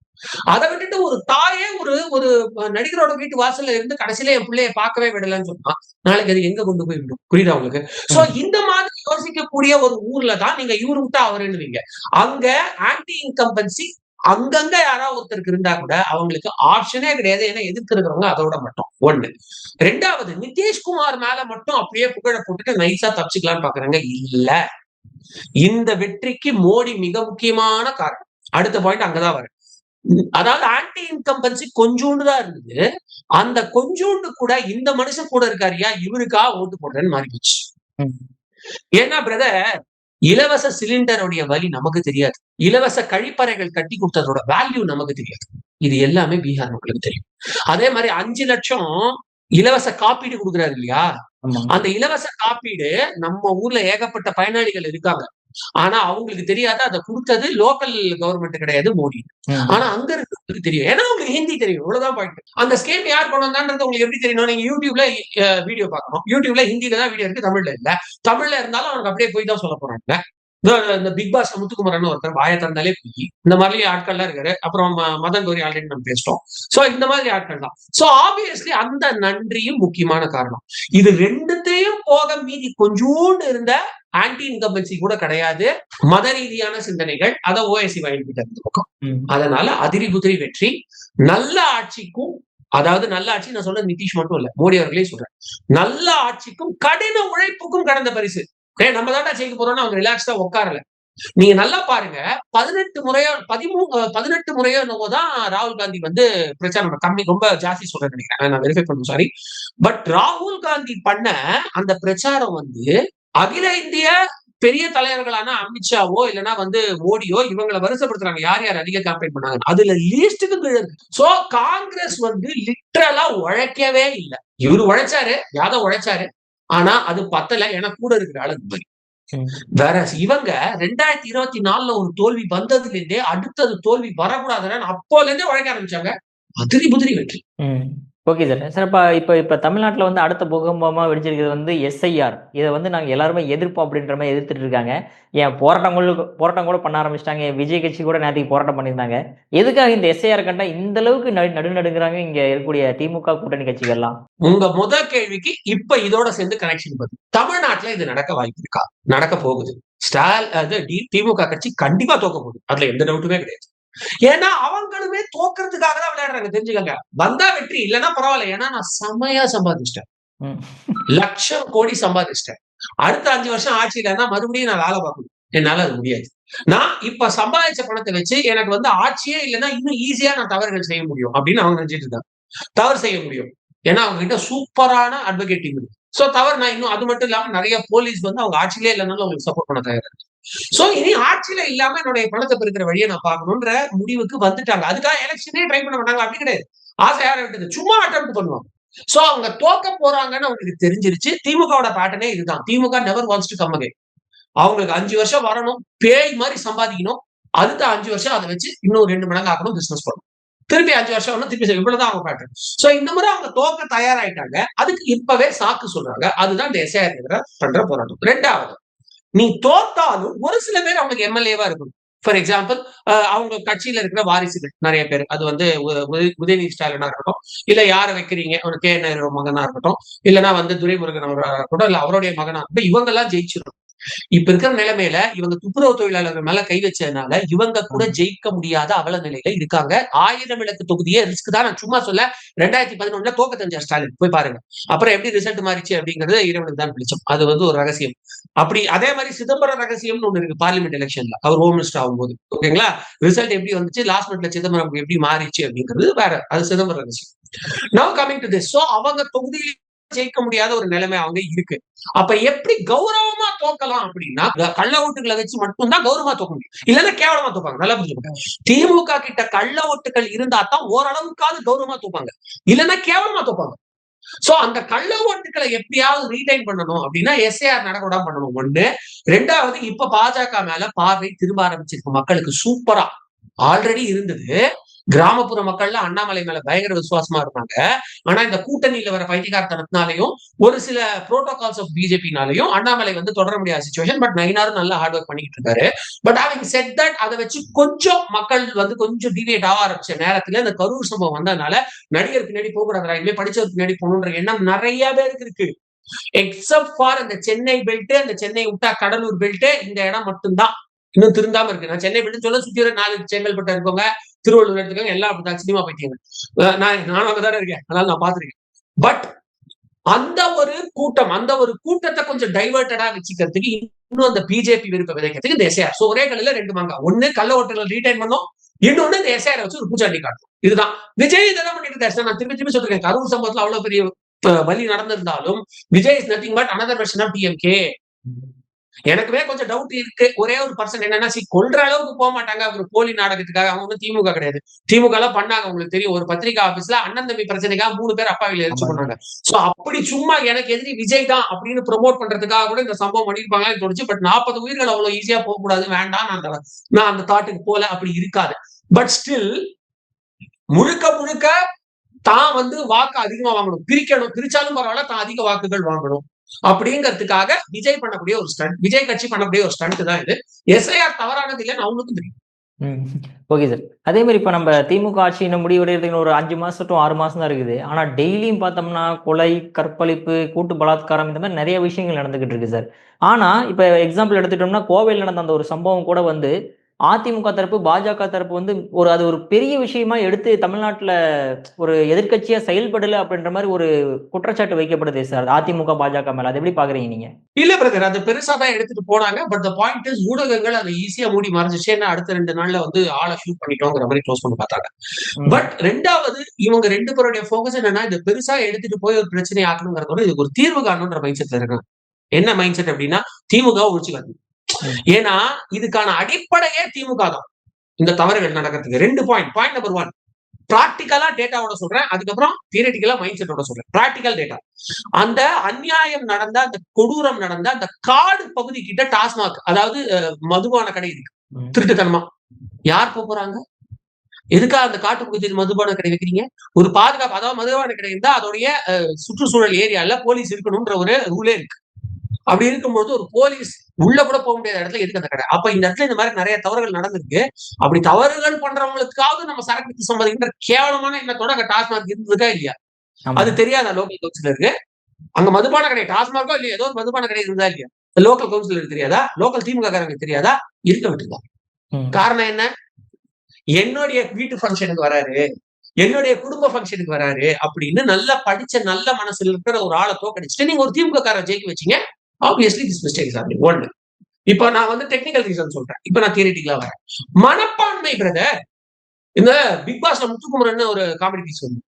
அதை விட்டுட்டு ஒரு தாயே ஒரு ஒரு நடிகரோட வீட்டு வாசல்ல இருந்து கடைசியில என் பிள்ளைய பார்க்கவே விடலன்னு சொன்னா நாளைக்கு அது எங்க கொண்டு போய் விடும்? புரியுதா உங்களுக்கு? சோ இந்த மாதிரி யோசிக்கக்கூடிய ஒரு ஊர்ல தான் நீங்க இவரு விட்டா அவருன்னுவீங்க. அங்க ஆன்டி இன்கம்பன்சி அங்கங்க யாராவது ஒருத்தருக்கு இருந்தா கூட அவங்களுக்கு ஆப்ஷனே கிடையாது. ஏன்னா எதிர்க்கிறவங்க அதோட மட்டும். ஒண்ணு. ரெண்டாவது நிதிஷ்குமார் மேல மட்டும் அப்படியே புகழ போட்டுட்டு நைஸா தப்பிச்சுக்கலாம்னு பாக்குறாங்க இல்ல. இந்த வெற்றிக்கு மோடி மிக முக்கியமான காரணம். அடுத்த பாயிண்ட் அங்கதான் வர அதாவது ஆன்டி இன்கம்பன்சி கொஞ்சோண்டு தான் இருந்தது. அந்த கொஞ்சோண்டு கூட இந்த மனுஷன் கூட இருக்காருயா இவருக்கா ஓட்டு போடுறேன்னு மாறி போச்சு ம். ஏன்னா பிரதர் இலவச சிலிண்டருடைய வலி நமக்கு தெரியாது. இலவச கழிப்பறைகள் கட்டி கொடுத்ததோட வேல்யூ நமக்கு தெரியாது. இது எல்லாமே பீகார் மக்களுக்கு தெரியும். அதே மாதிரி அஞ்சு லட்சம் இலவச காப்பீடு கொடுக்குறாரு இல்லையா? அந்த இலவச காப்பீடு நம்ம ஊர்ல ஏகப்பட்ட பயனாளிகள் இருக்காங்க. ஆனா அவங்களுக்கு தெரியாது? அதை கொடுத்தது லோக்கல் கவர்மெண்ட் கிடையாது மோடி. ஆனா அங்க இருக்கிறவங்களுக்கு தெரியும். ஏன்னா உங்களுக்கு ஹிந்தி தெரியும். இவ்வளவுதான் பாயிண்ட் அந்த ஸ்கீம் யார் கொண்டு வந்தான்றது உங்களுக்கு எப்படி தெரியணும் நீங்க யூடியூப்ல வீடியோ பார்க்கணும். யூடியூப்ல ஹிந்தில தான் வீடியோ இருக்கு தமிழ்ல இல்ல. தமிழ்ல இருந்தாலும் அவனுக்கு அப்படியே போய் தான் சொல்ல போறாங்க. இந்த- பிக் பாஸ் முத்துக்குமரன் ஒருத்தர் வாயை திறந்தாலே பொய் இந்த மாதிரி ஆட்கள்லாம் இருக்காரு. அப்புறம் மதன் கோரி ஆல்ரெடி நம்ம பேசிட்டோம். சோ இந்த மாதிரி ஆட்கள் தான். சோ ஆப்வியஸ்லி அந்த நன்றியும் முக்கியமான காரணம். இது ரெண்டுத்தையும் போக மீதி கொஞ்சோண்டு இருந்த ஆன்டி இன்கம்பன்சி கூட கிடையாது. மத ரீதியான சிந்தனைகள் அதை ஓஎஸ்சி வாங்கிட்டு இந்த பக்கம். ம். அதனால அதிரி குதிரை வெற்றி நல்ல ஆட்சிக்கும் அதாவது நல்ல ஆட்சி நான் சொல்றது நிதிஷ் மட்டும் இல்ல மோடி அவர்களே சொல்றேன் நல்ல ஆட்சிக்கும் கடின உழைப்புக்கும் கடந்த பரிசு. ஏ நம்ம தாண்டா ஜெயிக்க போறோம்னு அவங்க ரிலாக்ஸ்டா உட்காரல நீங்க நல்லா பாருங்க பதினெட்டு முறையோ பதிமூணு பதினெட்டு முறையோ என்னவோ தான் ராகுல் காந்தி வந்து பிரச்சாரம் கம்மி ரொம்ப ஜாஸ்தி சொல்றேன் நினைக்கிறேன். நான் வெரிஃபை பண்ணும் சாரி பட் ராகுல் காந்தி பண்ண அந்த பிரச்சாரம் வந்து அகில இந்திய பெரிய தலைவர்களான அமித்ஷாவோ இல்லைன்னா வந்து மோடியோ இவங்களை வருஷப்படுத்துறாங்க யார் யார் அதிக கேம்பெயின் பண்ணாங்க அதுல லீஸ்டுக்கு கீழே சோ காங்கிரஸ் வந்து லிட்ரலா உழைக்கவே இல்லை. இவரு உழைச்சாரு யாதவ் உழைச்சாரு. ஆனா அது பத்தல ஏன்னா கூட இருக்கிற ஆளு மாதிரி வேற இவங்க ரெண்டாயிரத்தி இருபத்தி நாலுல ஒரு தோல்வி வந்ததுல இருந்தே அடுத்தது தோல்வி வரக்கூடாதுன்னு அப்போல இருந்தே உழைக்க ஆரம்பிச்சாங்க. அதிரி புதிரி வெற்றி. ஓகே சார் சார் இப்போ இப்போ இப்போ தமிழ்நாட்டில் வந்து அடுத்த பூகம்பமாக வெடிச்சிருக்கிறது வந்து எஸ்ஐஆர் இதை வந்து நாங்கள் எல்லாருமே எதிர்ப்போம் அப்படின்ற மாதிரி எதிர்த்துட்டு இருக்காங்க. ஏன் போராட்டங்கள் போராட்டம் கூட பண்ண ஆரம்பிச்சிட்டாங்க. விஜய் கட்சி கூட நேற்றுக்கு போராட்டம் பண்ணியிருந்தாங்க. எதுக்காக இந்த எஸ்ஐஆர் கண்டா இந்த அளவுக்கு நடு நடுநடுங்கிறாங்க இங்கே இருக்கக்கூடிய திமுக கூட்டணி கட்சிகள்லாம்? உங்க முத கேள்விக்கு இப்ப இதோட சேர்ந்து கனெக்ஷன் பதில் தமிழ்நாட்டுல இது நடக்க வாய்ப்பு இருக்கா? நடக்க போகுது. ஸ்டால் அது திமுக கட்சி கண்டிப்பா தோக்க போகுது. அதுல எந்த டவுட்டுமே கிடையாது. ஏன்னா அவங்களுமே தோக்கிறதுக்காக தான் விளையாடுறாங்க. தெரிஞ்சுக்கங்க. வந்தா வெற்றி இல்லைன்னா பரவாயில்ல. ஏன்னா நான் செமையா சம்பாதிச்சிட்டேன். லட்சம் கோடி சம்பாதிச்சிட்டேன். அடுத்த அஞ்சு வருஷம் ஆட்சியில இருந்தா மறுபடியும் நான் வேலை பார்க்கணும். என்னால அது முடியாது. நான் இப்ப சம்பாதிச்ச பணத்தை வச்சு எனக்கு வந்து ஆட்சியே இல்லைன்னா இன்னும் ஈஸியா நான் தவறுகள் செய்ய முடியும். அப்படின்னு அவங்க நினைச்சிட்டு இருக்காங்க. தவறு செய்ய முடியும். ஏன்னா அவங்க கிட்ட சூப்பரான அட்வொகேட் டீம் இருக்கு. சோ தவறு நான் இன்னும் அது மட்டும் இல்லாம நிறைய போலீஸ் வந்து அவங்க ஆட்சியிலே இல்லைனாலும் அவங்களுக்கு சப்போர்ட் பண்ண தயாரா சோ இனி ஆட்சியில இல்லாம என்னுடைய பணத்தை பெருக்கிற வழியை நான் பார்க்கணுன்ற முடிவுக்கு வந்துட்டாங்க. அதுக்காக எலெக்ஷனே ட்ரை பண்ண மாட்டாங்க. அப்படி கிடையாது. ஆசை யாரை விட்டது சும்மா அட்டம் பண்ணுவாங்க. சோ அவங்க தோக்க போறாங்கன்னு அவங்களுக்கு தெரிஞ்சிருச்சு. திமுகவோட பேட்டர்னே இதுதான். DMK never wants to come again அவங்களுக்கு அஞ்சு வருஷம் வரணும். பேய் மாதிரி சம்பாதிக்கணும். அடுத்த அஞ்சு வருஷம் அதை வச்சு இன்னும் ரெண்டு மடங்கு ஆக்கணும் பிசினஸ் பண்ணணும். திருப்பி அஞ்சு வருஷம் ஒன்று திருப்பி இவ்வளவுதான் அவங்க பேட்டர்ன் சோ இந்த முறை அவங்க தோக்க தயாராயிட்டாங்க. அதுக்கு இப்பவே சாக்கு சொல்றாங்க. அதுதான் இந்த எஸ்ஐஆர் பண்ற போராட்டம். ரெண்டாவது நீ தோத்தாலும் ஒரு சில பேர் அவங்களுக்கு எம்எல்ஏவா இருக்கணும். ஃபார் எக்ஸாம்பிள் அவங்க கட்சியில இருக்கிற வாரிசுகள் நிறைய பேர். அது வந்து உ- உதயநிதி ஸ்டாலினா இருக்கட்டும் இல்ல யாரை வைக்கிறீங்க? ஒரு கே நேரு மகனா இருக்கட்டும் இல்லைன்னா வந்து துரைமுருகன் அவரா இருக்கட்டும் இல்ல அவருடைய மகனா இருக்கட்டும் இவங்க எல்லாம் ஜெயிச்சிடும் இப்ப இருக்கிற நிலைமையில இவங்க துப்புரவு தொழிலாளர்கள் மேல கை வச்சதுனால இவங்க கூட ஜெயிக்க முடியாத அவல நிலையில இருக்காங்க. ஆயிரம் விளக்கு தொகுதியே ரிஸ்க் தான். நான் சும்மா சொல்ல ரெண்டாயிரத்தி பதினொன்னுல தோக்க தெரிஞ்சார் ஸ்டாலின். போய் பாருங்க. அப்புறம் எப்படி ரிசல்ட் மாறிச்சு அப்படிங்கிறது இறைவனுக்கு தான் பிடிச்சோம் அது வந்து ஒரு ரகசியம். அப்படி அதே மாதிரி சிதம்பரம் ரகசியம்னு ஒண்ணு இருக்கு பார்லிமெண்ட் எலெக்ஷன்ல அவர் ஹோம் மினிஸ்டர் ஆகும்போது. ஓகேங்களா ரிசல்ட் எப்படி வந்துச்சு? லாஸ்ட் மினிட்ல சிதம்பரம் எப்படி மாறிச்சு அப்படிங்கிறது வேற. அது சிதம்பரம் ரகசியம். Now coming to this so அவங்க தொகுதியில் ஜெயிக்க முடியாத ஒரு நிலைமை அவங்க இருக்கு. அப்ப எப்படி கௌரவமா தோக்கலாம் அப்படின்னா கள்ள ஓட்டுகளை வச்சு மட்டும்தான் கௌரவமா தோக்க முடியும். இல்லைன்னா கேவலமா தோப்பாங்க நல்லா புரிஞ்சுப்பாங்க திமுக கிட்ட கள்ள ஓட்டுகள் இருந்தா தான் ஓரளவுக்காவது கௌரவமா தோப்பாங்க. இல்லைன்னா கேவலமா தோப்பாங்க. சோ அந்த கள்ள ஓட்டுகளை எப்படியாவது ரீடைன் பண்ணணும் அப்படின்னா எஸ்ஏஆர் நடக்கூட பண்ணணும். ஒண்ணு. ரெண்டாவது இப்ப பாஜக மேல பார்வை திரும்ப ஆரம்பிச்சிருக்கு. மக்களுக்கு சூப்பரா ஆல்ரெடி இருந்தது. கிராமப்புற மக்கள்ல அண்ணாமலை மேல பயங்கர விசுவாசமா இருந்தாங்க. ஆனா இந்த கூட்டணியில வர பைத்தியகாரத்தனத்தினாலையும் ஒரு சில புரோட்டோகால்ஸ் ஆஃப் பிஜேபினாலையும் அண்ணாமலை வந்து தொடர முடியாத சுச்சுவேஷன் பட் நயினாரும் நல்லா ஹார்ட் ஒர்க் பண்ணிட்டு இருக்காரு. பட் அவங்க செட் தட் அதை வச்சு கொஞ்சம் மக்கள் வந்து கொஞ்சம் டிவியேட் ஆக ஆரம்பிச்ச நேரத்துல இந்த கரூர் சம்பவம் வந்ததுனால நடிகர் பின்னாடி போகக்கூடாது இனிமே படிச்சவர் பின்னாடி போகணுன்ற எண்ணம் நிறைய பேருக்கு இருக்கு. எக்ஸப்ட் ஃபார் அந்த சென்னை பெல்ட் அந்த சென்னை விட்டா கடலூர் பெல்ட் இந்த இடம் மட்டும்தான். இன்னும் திருந்தாம இருக்கு. நான் சென்னை பெல்ட் சொல்ல சுத்தி நாலு செங்கல்பட்டு இருக்கவங்க திருவள்ளுவர் எடுத்துக்காங்க எல்லாம் அப்படிதான் சினிமா பைத்தியங்க நான் நானும் அங்கதானே இருக்கேன் அதனால நான் பாத்திருக்கேன் பட் அந்த ஒரு கூட்டம் அந்த ஒரு கூட்டத்தை கொஞ்சம் டைவர்டடா வச்சுக்கிறதுக்கு இன்னும் அந்த பிஜேபி விருப்ப விதைக்கிறதுக்கு இந்த எஸ்ஐஆர் சோ ஒரே கல்லில ரெண்டு மாங்க ஒண்ணு கள்ள ஓட்டுகள் ரீடைன் பண்ணோம் இன்னொன்னு இந்த எஸ்ஐஆர் வச்சு ஒரு பூச்சாண்டி காட்டும் இதுதான். விஜய் இதெல்லாம் பண்ணிட்டு இருக்காரு. நான் திருப்பி திருப்பி சொல்றேன் கரூர் சம்பவத்துல அவ்வளவு பெரிய வழி நடந்திருந்தாலும் Vijay is nothing but another version of DMK எனக்குமே கொஞ்சம் டவுட் இருக்கு. ஒரே ஒரு பர்சன் என்னன்னா சி கொல்ற அளவுக்கு போக மாட்டாங்க. ஒரு போலி நாடகத்துக்காக அவங்க வந்து திமுக கிடையாது. திமுக எல்லாம் பண்ணாங்க உங்களுக்கு தெரியும். ஒரு பத்திரிகை ஆபீஸ்ல அண்ணன் தம்பி பிரச்சனைக்காக மூணு பேர் அப்பாவில எரிச்சு பண்ணாங்க சோ அப்படி சும்மா எனக்கு எதிரி விஜய் தான் அப்படின்னு ப்ரோமோட் பண்றதுக்காக கூட இந்த சம்பவம் பண்ணிருப்பாங்கன்னு தோணுச்சு. பட் நாற்பது உயிர்கள் அவ்வளவு ஈஸியா போக கூடாது. வேண்டாம் நான் அந்த தாட்டுக்கு போல அப்படி இருக்காது. பட் ஸ்டில் முழுக்க முழுக்க தான் வந்து வாக்கு அதிகமா வாங்கணும். பிரிக்கணும். பிரிச்சாலும் பரவாயில்ல தான் அதிக வாக்குகள் வாங்கணும். அப்படிங்கிறதுக்காக விஜய் பண்ணக்கூடிய ஒரு ஸ்டண்ட் விஜய் கட்சி பண்ணக்கூடிய ஒரு ஸ்டண்ட் தான் இது. எஸ்ஐஆர் தவறானது இல்லைன்னு அவங்களுக்கும் தெரியும். ஓகே சார் அதே மாதிரி இப்போ நம்ம திமுக ஆட்சி இன்னும் முடிவடைகிறதுக்கு ஒரு அஞ்சு மாசம் டு ஆறு மாசம் தான் இருக்குது. ஆனா டெய்லியும் பார்த்தோம்னா கொலை கற்பழிப்பு கூட்டு பலாத்காரம் இந்த மாதிரி நிறைய விஷயங்கள் நடந்துகிட்டு இருக்கு சார் ஆனா இப்போ எக்ஸாம்பிள் எடுத்துட்டோம்னா கோவையில் நடந்த அந்த ஒரு சம்பவம் கூட வந்து அதிமுக தரப்பு பாஜக தரப்பு வந்து ஒரு அது ஒரு பெரிய விஷயமா எடுத்து தமிழ்நாட்டில் ஒரு எதிர்க்கட்சியா செயல்படல அப்படின்ற மாதிரி ஒரு குற்றச்சாட்டு வைக்கப்படுது சார் அதிமுக பாஜக மேல. அதை எப்படி பாக்குறீங்க நீங்க? இல்ல பிரதர் அது பெருசா தான் எடுத்துட்டு போனாங்க பட் த பாயிண்ட் இஸ் ஊடகங்கள் அதை ஈஸியா மூடி மறைஞ்சிச்சு. ஏன்னா அடுத்த ரெண்டு நாள்ல வந்து ஆளை ஷூட் பண்ணிட்டோங்கிற மாதிரி க்ளோஸ் பண்ணி பார்த்தாங்க. பட் ரெண்டாவது இவங்க ரெண்டு பேருடைய ஃபோக்கஸ் என்னன்னா இது பெருசா எடுத்துட்டு போய் ஒரு பிரச்சனை ஆக்கணுங்கிறதோட இதுக்கு ஒரு தீர்வு காணணுன்ற மைண்ட் செட்ல இருக்காங்க. என்ன மைண்ட் செட் அப்படின்னா திமுக ஒழிச்சு காட்டணும். ஏன்னா இதுக்கான அடிப்படையே திமுக தான். இந்த தவறுகள் நடக்கிறதுக்கு? ரெண்டு பாயிண்ட் பாயிண்ட் நம்பர் ஒன் பிராக்டிக்கலா டேட்டாவோட சொல்றேன். அதுக்கப்புறம் தியரட்டிக்கலா மைண்ட் செட்டோட சொல்றேன். பிராக்டிக்கல் டேட்டா அந்த அநியாயம் நடந்த அந்த கொடூரம் நடந்த அந்த காடு பகுதி கிட்ட டாஸ்மாக் அதாவது மதுபான கடை இருக்கு. திருட்டுத்தனமா. யார் போறாங்க? எதுக்காக அந்த காட்டு பகுதியில் மதுபான கடை வைக்கிறீங்க? ஒரு பாதுகாப்பு அதாவது மதுபான கடை இருந்தா அதோடைய சுற்றுச்சூழல் ஏரியால போலீஸ் இருக்கணும்ன்ற ஒரு ரூலே இருக்கு. அப்படி இருக்கும்போது ஒரு போலீஸ் உள்ள கூட போக முடியாத இடத்துல எதுக்கு அந்த கடை? அப்ப இந்த இடத்துல இந்த மாதிரி நிறைய தவறுகள் நடந்திருக்கு. அப்படி தவறுகள் பண்றவங்களுக்காவது நம்ம சரக்கு சம்பாதிக்கின்ற கேவலமான எண்ணத்தோட அங்க டாஸ்மாக் இருந்ததுக்கா இல்லையா. அது தெரியாத லோக்கல் கவுன்சிலருக்கு அங்க மதுபான கடை டாஸ்மார்க்கோ இல்லையா ஏதோ ஒரு மதுபான கடை இருந்தா இல்லையா? லோக்கல் கவுன்சிலருக்கு தெரியாதா? லோக்கல் திமுக காரங்களுக்கு தெரியாதா? இருக்க விட்டுருக்கா ம். காரணம் என்ன? என்னுடைய வீட்டு ஃபங்க்ஷனுக்கு வராரு. என்னுடைய குடும்ப ஃபங்க்ஷனுக்கு வராரு. அப்படின்னு நல்லா படிச்ச நல்ல மனசுல இருக்கிற ஒரு ஆளை தோக்கடிச்சுட்டு நீங்க ஒரு திமுக காரரை ஜெயிக்க வச்சீங்க. ஆப்வியஸ்லி திஸ் மிஸ்டேக் ஆர் ஒன்று இப்ப நான் வந்து டெக்னிக்கல் ரீசன் சொல்றேன். இப்ப நான் தியரிட்டிக்கலா வரேன். மனப்பான்மை பிரதர் இந்த பிக் பாஸ்ல முத்துக்குமரன் ஒரு காமெடி பீஸ் வந்து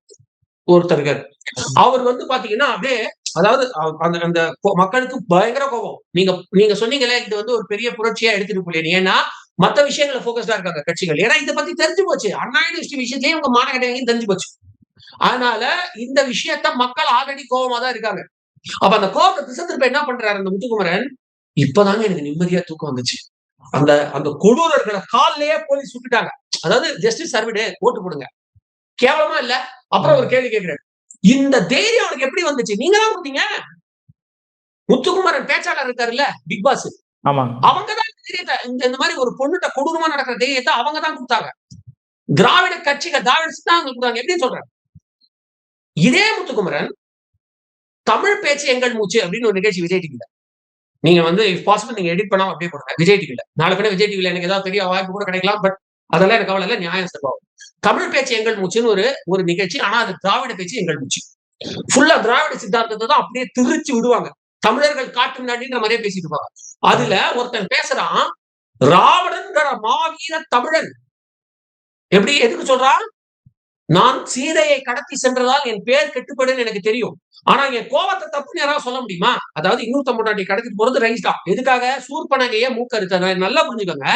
ஒருத்தருக்கு அவர் வந்து பாத்தீங்கன்னா அப்படியே அதாவது அந்த அந்த மக்களுக்கு பயங்கர கோபம். நீங்க நீங்க சொன்னீங்களே இது வந்து ஒரு பெரிய புரட்சியா எடுத்துட்டு போலேன்னு. ஏன்னா மத்த விஷயங்கள போக்கஸ்டா இருக்காங்க கட்சிகள். ஏன்னா இதை பத்தி தெரிஞ்சு போச்சு. அண்ணா யூனிவர்சிட்டி விஷயத்திலேயே உங்க மாநகரம் தெரிஞ்சு போச்சு. அதனால இந்த விஷயத்த மக்கள் ஆல்ரெடி கோபமா தான் இருக்காங்க. அப்ப அந்த கோபத்தை திசை திருப்ப என்ன பண்றாரு அந்த முத்துக்குமரன்? இப்பதாங்க எனக்கு நிம்மதியா தூக்கம் வந்துச்சு. அந்த அந்த கொடூரர்களை கால்லயே போலீஸ் சுட்டுட்டாங்க அதாவது ஜஸ்டிஸ் சர்விடே ஓட்டு போடுங்க. கேவலமா இல்ல? அப்புறம் ஒரு கேள்வி கேட்கிறேன் இந்த தைரியம் அவனுக்கு எப்படி வந்துச்சு? நீங்க தான் கொடுத்தீங்க முத்துக்குமரன் பேச்சாளர் இருக்காருல்ல பிக் பாஸ் ஆமாங்க. அவங்க தான் தைரியத்தை இந்த இந்த மாதிரி ஒரு பொண்ணுட்ட கொடூரமா நடக்கிற தைரியத்தை அவங்க தான் கொடுத்தாங்க. திராவிட கட்சிகள் திராவிட சித்தாங்க கொடுத்தாங்க. எப்படி சொல்றேன். இதே முத்துக்குமரன் தமிழ் பேச்சு எங்கள் மூச்சு அப்படின்னு ஒரு நிகழ்ச்சி விஜய் டிவில நீங்க வந்து இஃப் பாசிபிள் நீங்க எடிட் பண்ணாம அப்படியே போடுங்க. விஜய் டிவில நாலு பேர் விஜய் டிவில எனக்கு ஏதாவது பெரிய வாய்ப்பு கூட கிடைக்கலாம் பட் அதெல்லாம் எனக்கு கவலை இல்லை. நியாயம் சம்பவம் தமிழ் பேச்சு எங்கள் மூச்சுன்னு ஒரு ஒரு நிகழ்ச்சி ஆனா அது திராவிட பேச்சு எங்கள் மூச்சு. ஃபுல்லா திராவிட சித்தாந்தத்தை தான் அப்படியே திருச்சி விடுவாங்க. தமிழர்கள் காட்டு முன்னாடின்ற மாதிரியே பேசிட்டு இருப்பாங்க. அதுல ஒருத்தன் பேசுறான் ராவணன்கிற மாவீர தமிழன். எப்படி எதுக்கு சொல்றான்? நான் சீதையை கடத்தி சென்றதால் என் பேர் கெட்டுப்படுன்னு எனக்கு தெரியும். ஆனா என் கோவத்தை தப்புன்னு யாராவது சொல்ல முடியுமா? அதாவது இன்னொருத்த முன்னாடி கடத்திட்டு போறது ரைஸ் தான். எதுக்காக? சூர்பனகையை மூக்கறுத்த நல்லா புரிஞ்சுக்கோங்க.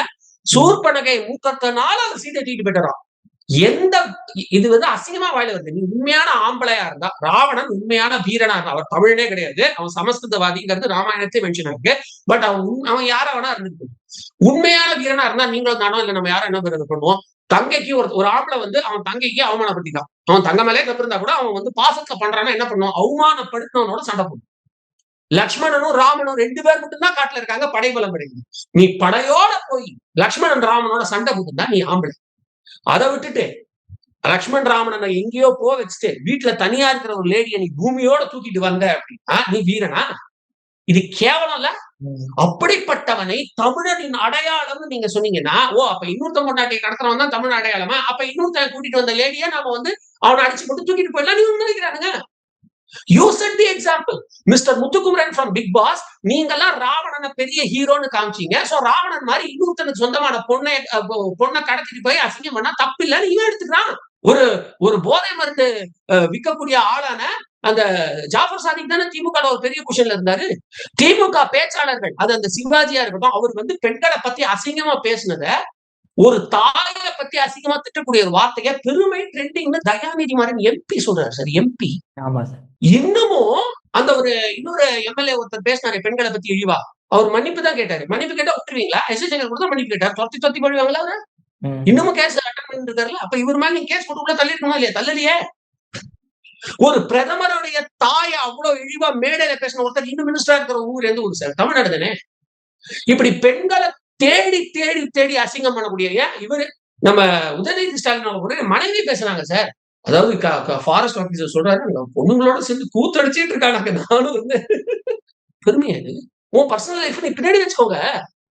சூர்பனகை மூக்கத்தனால அவர் சீதை தூக்கிட்டு போயிட்டாராம். எந்த இது வந்து அசிங்கமா வாயில வருது. நீ உண்மையான ஆம்பளையா இருந்தா ராவணன் உண்மையான வீரனா இருந்தா அவர் தமிழனே கிடையாது. அவன் சமஸ்கிருதவாதிங்கிறது ராமாயணத்தை மென்ஷன் இருக்கு பட் அவன் உண்- அவன் யாரவனா வேணா இருந்துட்டு உண்மையான வீரனா இருந்தா நீங்களும் தானோ இல்ல நம்ம யாரும் என்ன பண்ணுவோம்? தங்கைக்கு ஒரு ஒரு ஆம்பளை வந்து அவன் தங்கைக்கு அவமானப்படுத்திட்டான். அவன் தங்க மேலே தப்பு இருந்தா கூட அவன் வந்து பாசத்துல பண்றான்னா என்ன பண்ணுவான்? அவமானப்படுத்தினவனோட சண்டை போடும் லக்ஷ்மணனும் ராமனும் ரெண்டு பேர் மட்டும்தான் காட்டுல இருக்காங்க படைபலம் கிடைக்குது நீ படையோட போய் லக்ஷ்மணன் ராமனோட சண்டை போட்டுருந்தா நீ ஆம்பளை. அதை விட்டுட்டு லக்ஷ்மண் ராமனை எங்கேயோ போ வச்சுட்டு வீட்டுல தனியா இருக்கிற ஒரு லேடியை நீ பூமியோட தூக்கிட்டு வந்த அப்படின்னா நீ வீரனா? இது கேவலம் இல்ல அப்படிப்பட்டவனை தமிழனின் அடையாளம்னு நீங்க சொன்னீங்கன்னா ஓ அப்ப இன்னொருத்த கொண்டாட்டியை கடத்துறவன் தான் தமிழ் அடையாளமா? அப்ப இன்னொருத்தன் கூட்டிட்டு வந்த லேடியை நாம வந்து அவனை அடிச்சு போட்டு தூக்கிட்டு போயிடலாம். நீங்க நினைக்கிறானுங்க? You set the example mister Muthukumaran from big boss நீங்கெல்லாம் ராவணனை பெரிய ஹீரோன்னு காமிச்சீங்க. சோ ராவணன் மாதிரி இன்னொருத்தனுக்கு சொந்தமான பொண்ணை பொண்ணை கடத்திட்டு போய் அசிங்கம் பண்ணா தப்பு இல்லைன்னு இவன் எடுத்துக்கிறான். ஒரு ஒரு போதை மருந்து விற்கக்கூடிய ஆளான அந்த ஜாஃபர் சாதிக் தானே திமுக ஒரு பெரிய பொசிஷன்ல இருந்தாரு. திமுக பேச்சாளர்கள் அது அந்த சிவாஜியா இருக்கட்டும் அவர் வந்து பெண்களை பத்தி அசிங்கமா பேசுனத ஒரு தாயை பத்தி அசிங்கமா திட்டக்கூடிய ஒரு வார்த்தைய பெருமை ட்ரெண்டிங்னு தயாநிதி மாறன் எம்பி சொல்றாரு சார் எம்பி ஆமா சார். இன்னமும் அந்த ஒரு இன்னொரு எம்எல்ஏ ஒருத்தர் பேசினாரு பெண்களை பத்தி இழிவா. அவர் மன்னிப்பு தான் கேட்டாரு. மன்னிப்பு கேட்டா விட்டுருவீங்களா எஸ் சங்கர் கூட தான் மன்னிப்பு கேட்டார். தொத்தி தொத்தி பண்ணுவாங்களா அவரை? இன்னமும் கேஸ் அட்டன் பண்ணிட்டு அப்ப இவர் மேல நீங்க கேஸ் உள்ள தள்ளி இருக்கணுமா இல்லையா? தள்ளலையே. ஒரு பிரதமருடைய தாயை அவ்வளவு இழிவா மேடையில பேசின ஒருத்தர் இன்னும் மினிஸ்டரா இருக்கிற ஊர்ல இருந்து ஒரு சார் தமிழ்நாடு தானே? இப்படி பெண்களை தேடி தேடி தேடி அசிங்கம் பண்ணக்கூடிய ஏன்? இவரு நம்ம உதயநிதி ஸ்டாலின் அவங்க கூட மனைவி பேசுறாங்க சார். அதாவது ஃபாரஸ்ட் ஆபீசர் சொல்றாரு பொண்ணுங்களோட சேர்ந்து கூத்தடிச்சிட்டு இருக்காங்க நானும் வந்து பெருமையா உன் பர்சனல் லைஃப் நீ பின்னாடி வச்சுக்கோங்க.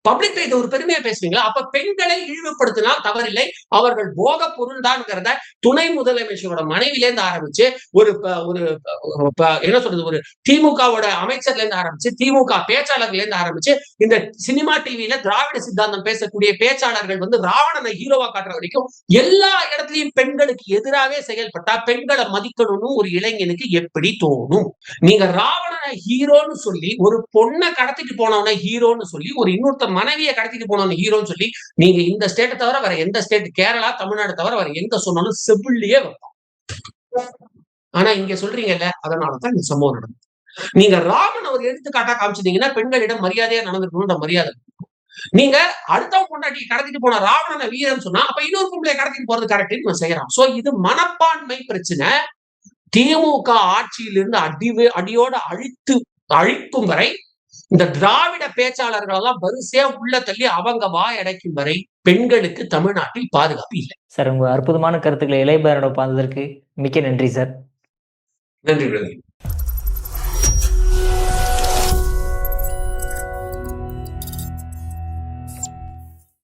பப்ளிக் இது ஒரு பெருமையா பேசுவீங்களா? அப்ப பெண்களை இழிவுபடுத்தினால் தவறில்லை. அவர்கள் போக பொருள் தான்ங்கிறத துணை முதலமைச்சரோட மனைவில இருந்து ஆரம்பிச்சு ஒரு ஒரு என்ன சொல்றது? ஒரு திமுகவோட அமைச்சர்ல இருந்து ஆரம்பிச்சு திமுக பேச்சாளர்ல இருந்து ஆரம்பிச்சு இந்த சினிமா டிவியில திராவிட சித்தாந்தம் பேசக்கூடிய பேச்சாளர்கள் வந்து ராவணனை ஹீரோவா காட்டுற வரைக்கும் எல்லா இடத்துலயும் பெண்களுக்கு எதிராகவே செயல்பட்டா பெண்களை மதிக்கணும்னு ஒரு இளைஞனுக்கு எப்படி தோணும்? நீங்க ராவணனை ஹீரோன்னு சொல்லி ஒரு பொண்ணை கடத்திட்டு போனவன ஹீரோன்னு சொல்லி ஒரு இன்னொருத்தர் மனைவியை கடத்திட்டு போனோம் ஹீரோன்னு சொல்லி நீங்க இந்த ஸ்டேட்டை தவிர வேற எந்த ஸ்டேட் கேரளா தமிழ்நாடு தவிர வேற எங்க சொன்னாலும் செவிலியே வைப்பான். ஆனா இங்க சொல்றீங்கல்ல அதனாலதான் இந்த சம்பவம் நடந்தது. நீங்க ராமன் அவர் எடுத்துக்காட்டா காமிச்சிட்டீங்கன்னா பெண்களிடம் மரியாதையா நடந்திருக்கணும்ன்ற மரியாதை நீங்க அடுத்தவங்க கொண்டாட்டி கடத்திட்டு போன ராவணனை வீரன் சொன்னா அப்ப இன்னொரு பொம்பளை கடத்திட்டு போறது கரெக்ட்னு செய்யறான். சோ இது மனப்பான்மை பிரச்சனை. திமுக ஆட்சியிலிருந்து அடிவு அடியோட அழித்து அழிக்கும் வரை இந்த திராவிட பேச்சாளர்கள் எல்லாம் வரிசையா உள்ள தள்ளி அவங்க வாய் அடைக்கும் வரை பெண்களுக்கு தமிழ்நாட்டில் பாதுகாப்பு இல்லை. சார் உங்க அற்புதமான கருத்துக்களை இளையபாரோட பார்த்ததற்கு மிக்க நன்றி சார். நன்றி